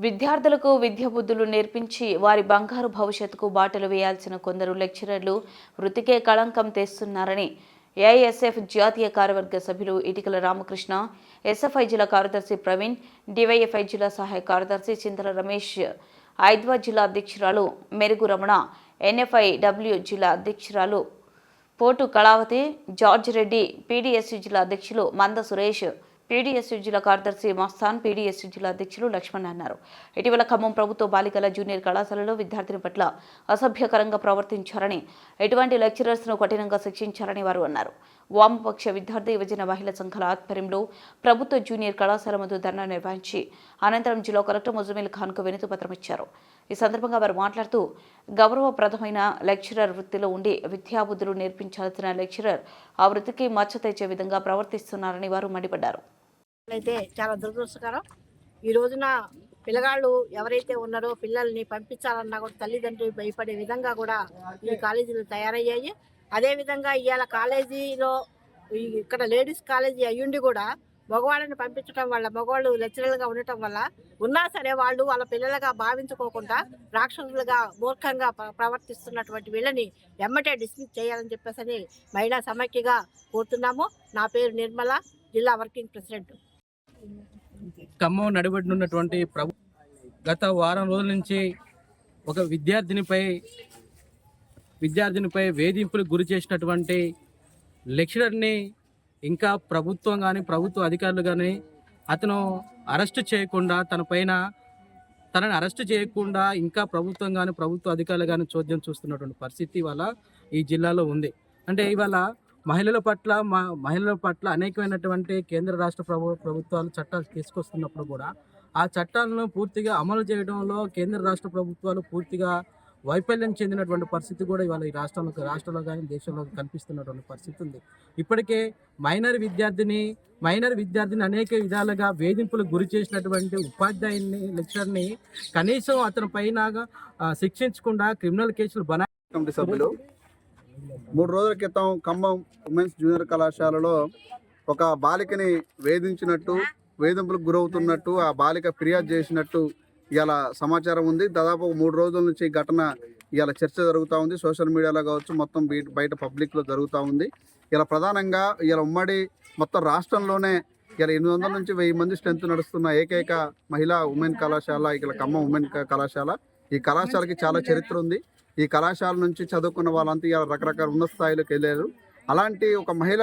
విద్యార్థులకు విద్య బుద్ధులు నేర్పించి వారి బంగారు భవిష్యత్తుకు బాటలు వేయాల్సిన కొందరు లెక్చరర్లు వృత్తికే కళంకం తెస్తున్నారని ఏఐఎస్ఎఫ్ జాతీయ కార్యవర్గ సభ్యులు ఇటికల రామకృష్ణ ఎస్ఎఫ్ఐ జిల్లా కార్యదర్శి ప్రవీణ్ డివైఎఫ్ఐ జిల్లా సహాయ కార్యదర్శి చింతల రమేష్ ఐద్వా జిల్లా అధ్యక్షురాలు మెరుగు రమణ ఎన్ఎఫ్ఐ డబ్ల్యూ జిల్లా అధ్యక్షురాలు పోటు కళావతి జార్జ్ రెడ్డి పీడీఎస్యు జిల్లా అధ్యక్షులు మంద సురేష్ పీడీఎస్యు జిల్లా కార్యదర్శి మస్తాన్ పీడీఎస్యు జిల్లా అధ్యక్షులు లక్ష్మణ్ అన్నారు. ఇటీవల ఖమ్మం ప్రభుత్వ బాలికల జూనియర్ కళాశాలలో విద్యార్థిని పట్ల అసభ్యకరంగా ప్రవర్తించారని ఎటువంటి లెక్చరర్స్ను కఠినంగా శిక్షించారని వారు అన్నారు. వామపక్ష విద్యార్థి యువజన మహిళా సంఘాల ఆధ్వర్యంలో ప్రభుత్వ జూనియర్ కళాశాల ముందు ధర్నా నిర్వహించి అనంతరం జిల్లా కలెక్టర్ ముజమిల్ ఖాన్కు వినతి పత్రం ఇచ్చారు. ఈ సందర్భంగా వారు మాట్లాడుతూ గౌరవప్రదమైన లెక్చరర్ వృత్తిలో ఉండి విద్యాబుద్ధులు నేర్పించాల్సిన లెక్చరర్ ఆ వృత్తికి మచ్చ తెచ్చే విధంగా ప్రవర్తిస్తున్నారని వారు మండిపడ్డారు. అయితే చాలా దురదృష్టకరం. ఈ రోజున పిల్లగాళ్ళు ఎవరైతే ఉన్నారో పిల్లల్ని పంపించాలన్నా కూడా తల్లిదండ్రులు భయపడే విధంగా కూడా ఈ కాలేజీలు తయారయ్యాయి. అదేవిధంగా ఇవాళ కాలేజీలో ఇక్కడ లేడీస్ కాలేజీ అయ్యుండి కూడా మగవాళ్ళని పంపించడం వల్ల మగవాళ్ళు లెక్చరర్లుగా ఉండటం వల్ల ఉన్నా సరే వాళ్ళు వాళ్ళ పిల్లలుగా భావించుకోకుండా రాక్షసులుగా మూర్ఖంగా ప్రవర్తిస్తున్నటువంటి వీళ్ళని వెమ్మటే డిస్మిస్ చేయాలని చెప్పేసి మహిళా సమైక్యగా కోరుతున్నాము. నా పేరు నిర్మల జిల్లా వర్కింగ్ ప్రెసిడెంట్. ఖమ్మం నడిబడినున్నటువంటి ప్రభు గత వారం రోజుల నుంచి ఒక విద్యార్థినిపై విద్యార్థినిపై వేధింపులకు గురి చేసినటువంటి లెక్చరర్ని ఇంకా ప్రభుత్వం కానీ ప్రభుత్వ అధికారులు కానీ అతను అరెస్ట్ చేయకుండా తన పైన తనని అరెస్ట్ చేయకుండా ఇంకా ప్రభుత్వం కానీ ప్రభుత్వ అధికారులు కానీ చోద్యం చూస్తున్నటువంటి పరిస్థితి ఇవాళ ఈ జిల్లాలో ఉంది. అంటే ఇవాళ మహిళల పట్ల మా మహిళల పట్ల అనేకమైనటువంటి కేంద్ర రాష్ట్ర ప్రభు ప్రభుత్వాలు చట్టాలు తీసుకొస్తున్నప్పుడు కూడా ఆ చట్టాలను పూర్తిగా అమలు చేయడంలో కేంద్ర రాష్ట్ర ప్రభుత్వాలు పూర్తిగా వైఫల్యం చెందినటువంటి పరిస్థితి కూడా ఇవాళ ఈ రాష్ట్రంలో రాష్ట్రంలో కానీ దేశంలో కనిపిస్తున్నటువంటి పరిస్థితి ఉంది. ఇప్పటికే మైనర్ విద్యార్థిని మైనర్ విద్యార్థిని అనేక విధాలుగా వేధింపులకు గురి చేసినటువంటి ఉపాధ్యాయుని లెక్చర్ని కనీసం అతని పైన శిక్షించకుండా క్రిమినల్ కేసులు బనా సభ్యులు మూడు రోజుల క్రితం ఖమ్మం ఉమెన్స్ జూనియర్ కళాశాలలో ఒక బాలికని వేధించినట్టు వేధింపులకు గురవుతున్నట్టు ఆ బాలిక ఫిర్యాదు చేసినట్టు ఇవాళ సమాచారం ఉంది. దాదాపు మూడు రోజుల నుంచి ఈ ఘటన ఇవాళ చర్చ జరుగుతూ ఉంది. సోషల్ మీడియాలో కావచ్చు మొత్తం బీ- బయట పబ్లిక్లో జరుగుతూ ఉంది. ఇలా ప్రధానంగా ఇలా ఉమ్మడి మొత్తం రాష్ట్రంలోనే ఇలా ఎనిమిది వందల నుంచి వెయ్యి మంది స్ట్రెంత్ నడుస్తున్న ఏకైక మహిళా ఉమెన్ కళాశాల ఇక్కడ ఖమ్మం ఉమెన్ కళాశాల. ఈ కళాశాలకి చాలా చరిత్ర ఉంది. ఈ కళాశాల నుంచి చదువుకున్న వాళ్ళంతా ఇలా రకరకాల ఉన్నత స్థాయిలోకి వెళ్ళారు. అలాంటి ఒక మహిళ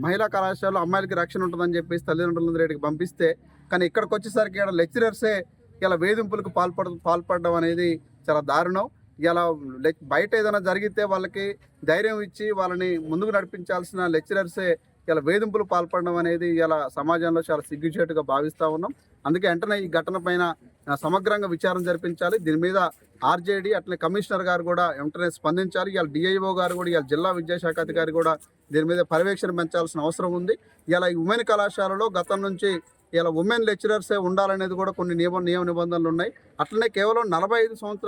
మహిళా కళాశాలలో అమ్మాయిలకి రక్షణ ఉంటుందని చెప్పేసి తల్లిదండ్రుల రేటుకి పంపిస్తే కానీ ఇక్కడికి వచ్చేసరికి ఇక్కడ లెక్చరర్సే ఇలా వేధింపులకు పాల్పడ పాల్పడడం అనేది చాలా దారుణం. ఇలా లెక్- బయట ఏదైనా జరిగితే వాళ్ళకి ధైర్యం ఇచ్చి వాళ్ళని ముందుకు నడిపించాల్సిన లెక్చరర్సే ఇలా వేధింపులు పాల్పడడం అనేది ఇలా సమాజంలో చాలా సిగ్గుచేటుగా భావిస్తూ ఉన్నాం. అందుకే వెంటనే ఈ ఘటన పైన సమగ్రంగా విచారం జరిపించాలి. దీని మీద ఆర్జేడీ అట్లనే కమిషనర్ గారు కూడా వెంటనే స్పందించాలి ఇవాళ డిఐఓ గారు కూడా ఇవాళ జిల్లా విద్యాశాఖ అధికారి కూడా దీని మీద పర్యవేక్షణ పెంచాల్సిన అవసరం ఉంది. ఇలా ఈ ఉమెన్ కళాశాలలో గతం నుంచి ఇలా ఉమెన్ లెక్చరర్సే ఉండాలనేది కూడా కొన్ని నియమ నియమ నిబంధనలు ఉన్నాయి. అట్లనే కేవలం నలభై ఐదు సంవత్సరాలు